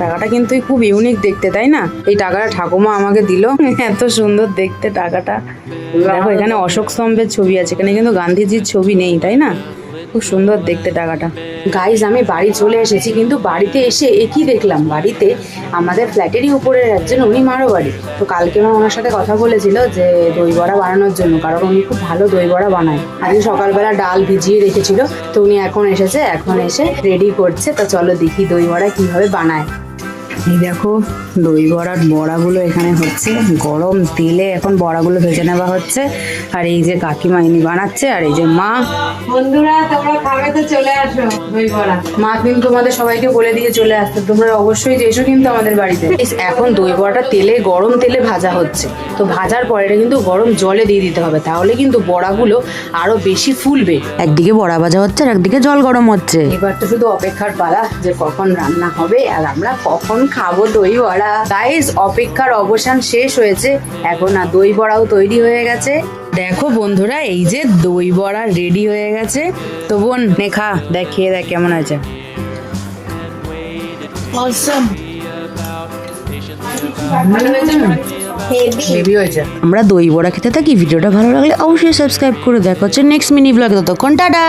টাকাটা কিন্তু খুব ইউনিক দেখতে, তাই না? এই টাকাটা ঠাকুমা আমাকে দিল। এত সুন্দর দেখতে টাকাটা। দেখো, এখানে অশোক স্তম্ভের ছবি আছে, এখানে কিন্তু গান্ধীজির ছবি নেই, তাই না? খুব সুন্দর দেখতে টাকাটা। গাইজ আমি বাড়ি চলে এসেছি, কিন্তু বাড়িতে এসে একই দেখলাম? বাড়িতে আমাদের ফ্ল্যাটেরই উপরের একজন, উনি মারো বাড়ি। তো কালকে আমার ওনার সাথে কথা বলেছিল যে দই বড়া বানানোর জন্য, কারণ উনি খুব ভালো দই বড়া বানায়। আজকে সকালবেলা ডাল ভিজিয়ে রেখেছিল, তো উনি এখন এসেছে, এখন এসে রেডি করছে, তো চলো দেখি দই বড়া কীভাবে বানায়। এই দেখো দই বড়ার বড়াগুলো এখানে হচ্ছে। গরম তেলে এখন বড়াগুলো ভেজে নেওয়া হচ্ছে। আর এই যে কাকিমা ইনি বানাচ্ছে আর এই যে মা। বন্ধুরা তোমরা খাবে তো চলে আসো দই বড়া। মা কিন্তু তোমাদের সবাইকে বলে দিয়ে চলে আসতে তোমরা অবশ্যই এসো কিন্তু আমাদের বাড়িতে। এখন দই বড়াটা তেলে গরম তেলে ভাজা হচ্ছে। তো ভাজার পরে এটা কিন্তু গরম জলে দিয়ে দিতে হবে। তাহলে কিন্তু বড়াগুলো আরও বেশি ফুলবে। একদিকে বড়া ভাজা হচ্ছে আর একদিকে জল গরম হচ্ছে। এবার তো শুধু অপেক্ষার পালা যে কখন রান্না হবে আর আমরা কখন খাব দই বড়া। গাইস অপেক্ষার অবসান শেষ হয়েছে। এখন আর দই বড়াও তৈরি হয়ে গেছে। দেখো বন্ধুরা এই যে দই বড়া রেডি হয়ে গেছে। তো বোন নে খা দেখ খেয়ে দেখ কেমন আছে আমরা দই বড়া খেতে থাকি। ভিডিওটা ভালো লাগলে অবশ্যই সাবস্ক্রাইব করে দেখা। হচ্ছে নেক্সট মিনি ব্লগে ততক্ষণ টাটা!